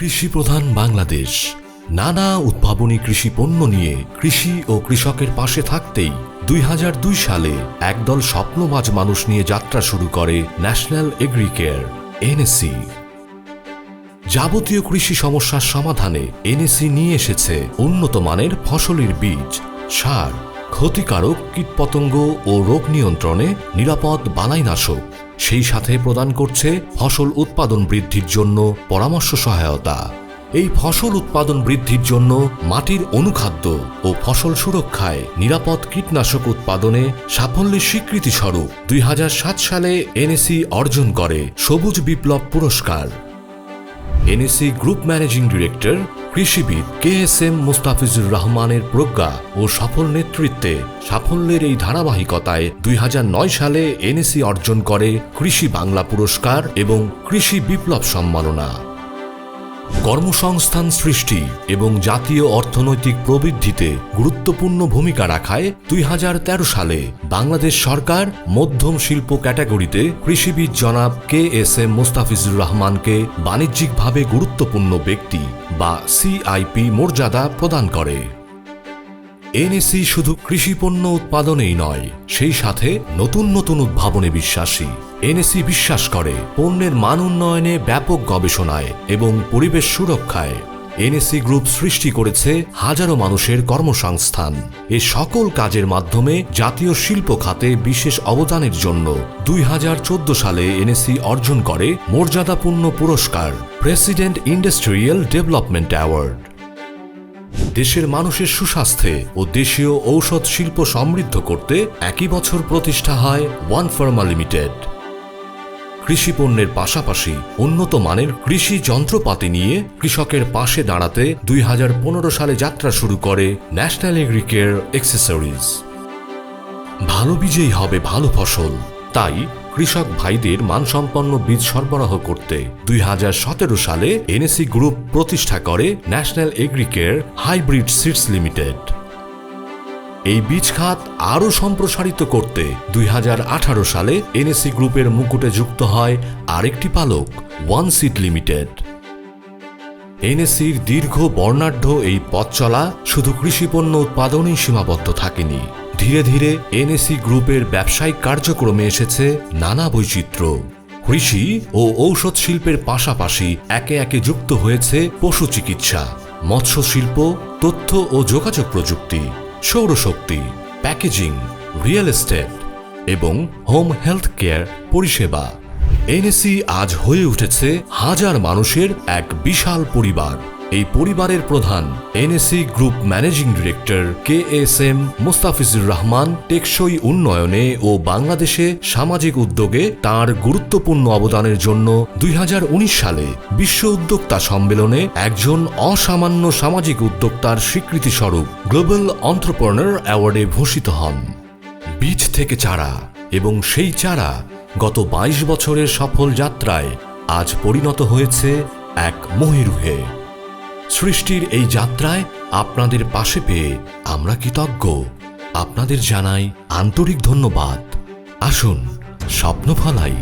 কৃষি প্রধান বাংলাদেশ। নানা উদ্ভাবনী কৃষি পণ্য নিয়ে কৃষি ও কৃষকের পাশে থাকতেই দুই হাজার দুই সালে একদল স্বপ্নবাজ মানুষ নিয়ে যাত্রা শুরু করে ন্যাশনাল এগ্রিকেয়ার এনএসসি যাবতীয় কৃষি সমস্যার সমাধানে এনএসি নিয়ে এসেছে উন্নত মানের ফসলের বীজ, সার, ক্ষতিকারক কীটপতঙ্গ ও রোগ নিয়ন্ত্রণে নিরাপদ বালাইনাশক। সেই সাথে প্রদান করছে ফসল উৎপাদন বৃদ্ধির জন্য পরামর্শ সহায়তা। এই ফসল উৎপাদন বৃদ্ধির জন্য মাটির অনুখাদ্য ও ফসল সুরক্ষায় নিরাপদ কীটনাশক উৎপাদনে সাফল্যের স্বীকৃতিস্বরূপ দুই হাজার সাত সালে এনএসি অর্জন করে সবুজ বিপ্লব পুরস্কার। এনএসি গ্রুপ ম্যানেজিং ডিরেক্টর, কৃষিবিদ কে এস এম মুস্তাফিজুর রহমানের প্রজ্ঞা ও সফল নেতৃত্বে সাফল্যের এই ধারাবাহিকতায় দুই হাজার নয় সালে এনএসি অর্জন করে কৃষি বাংলা পুরস্কার এবং কৃষি বিপ্লব সম্মাননা। কর্মসংস্থান সৃষ্টি এবং জাতীয় অর্থনৈতিক প্রবৃদ্ধিতে গুরুত্বপূর্ণ ভূমিকা রাখায় দুই হাজার তেরো সালে বাংলাদেশ সরকার মধ্যম শিল্প ক্যাটাগরিতে কৃষিবিদ জনাব কে এস এম মোস্তাফিজুর রহমানকে বাণিজ্যিকভাবে গুরুত্বপূর্ণ ব্যক্তি বা সিআইপি মর্যাদা প্রদান করে। এনএসি শুধু কৃষি পণ্য উৎপাদনেই নয়, সেই সাথে নতুন নতুন উদ্ভাবনে বিশ্বাসী। এনএসি বিশ্বাস করে পণ্যের মান উন্নয়নে ব্যাপক গবেষণায় এবং পরিবেশ সুরক্ষায়। এনএসি গ্রুপ সৃষ্টি করেছে হাজারো মানুষের কর্মসংস্থান। এ সকল কাজের মাধ্যমে জাতীয় শিল্প খাতে বিশেষ অবদানের জন্য দুই হাজার চোদ্দ সালে এনএসি অর্জন করে মর্যাদাপূর্ণ পুরস্কার, প্রেসিডেন্ট ইন্ডাস্ট্রিয়াল ডেভেলপমেন্ট অ্যাওয়ার্ড। দেশের মানুষের সুস্বাস্থ্যে ও দেশীয় ঔষধ শিল্প সমৃদ্ধ করতে একই বছর প্রতিষ্ঠা হয় ওয়ান ফার্মা লিমিটেড কৃষি পণ্যের পাশাপাশি উন্নত মানের কৃষি যন্ত্রপাতি নিয়ে কৃষকের পাশে দাঁড়াতে দুই হাজার পনেরো সালে যাত্রা শুরু করে ন্যাশনাল এগ্রিকেয়ার এক্সেসরিজ ভালো বীজেই হবে ভালো ফসল। তাই কৃষক ভাইদের মানসম্পন্ন বীজ সরবরাহ করতে দুই হাজার সতেরো সালে এনএসি গ্রুপ প্রতিষ্ঠা করে National Agricare Hybrid Seeds Limited. এই বীজ খাত আরও সম্প্রসারিত করতে দুই হাজার আঠারো সালে এনএসি গ্রুপের মুকুটে যুক্ত হয় আরেকটি পালক ওয়ান সিট লিমিটেড এনএসির দীর্ঘ বর্ণাঢ্য এই পথ চলা শুধু কৃষিপণ্য উৎপাদনেই সীমাবদ্ধ থাকেনি। ধীরে ধীরে এনএসি গ্রুপের ব্যবসায়িক কার্যক্রমে এসেছে নানা বৈচিত্র্য। কৃষি ও ঔষধ শিল্পের পাশাপাশি একে একে যুক্ত হয়েছে পশু চিকিৎসা, মৎস্য শিল্প, তথ্য ও যোগাযোগ প্রযুক্তি, সৌরশক্তি, প্যাকেজিং, রিয়েল এস্টেট এবং হোম হেলথ কেয়ার পরিষেবা। এনএসি আজ হয়ে উঠেছে হাজার মানুষের এক বিশাল পরিবার। এই পরিবারের প্রধান NAC group managing director K S M Mostafizur Rahman টেকসই উন্নয়নে ও বাংলাদেশে সামাজিক উদ্যোগে তার গুরুত্বপূর্ণ অবদানের জন্য দুই হাজার উনিশ সালে বিশ্ব উদ্যোক্তা সম্মেলনে একজন অসামান্য সামাজিক উদ্যোক্তার স্বীকৃতিস্বরূপ গ্লোবাল অন্ত্রপ্রনার অ্যাওয়ার্ডে ভূষিত হন। বীজ থেকে চারা এবং সেই চারা গত ২২ বছরের সফল যাত্রায় আজ পরিণত হয়েছে এক মহিরুহে। সৃষ্টির এই যাত্রায় আপনাদের পাশে পেয়ে আমরা কৃতজ্ঞ। আপনাদের জানাই আন্তরিক ধন্যবাদ। আসুন স্বপ্ন ফলাই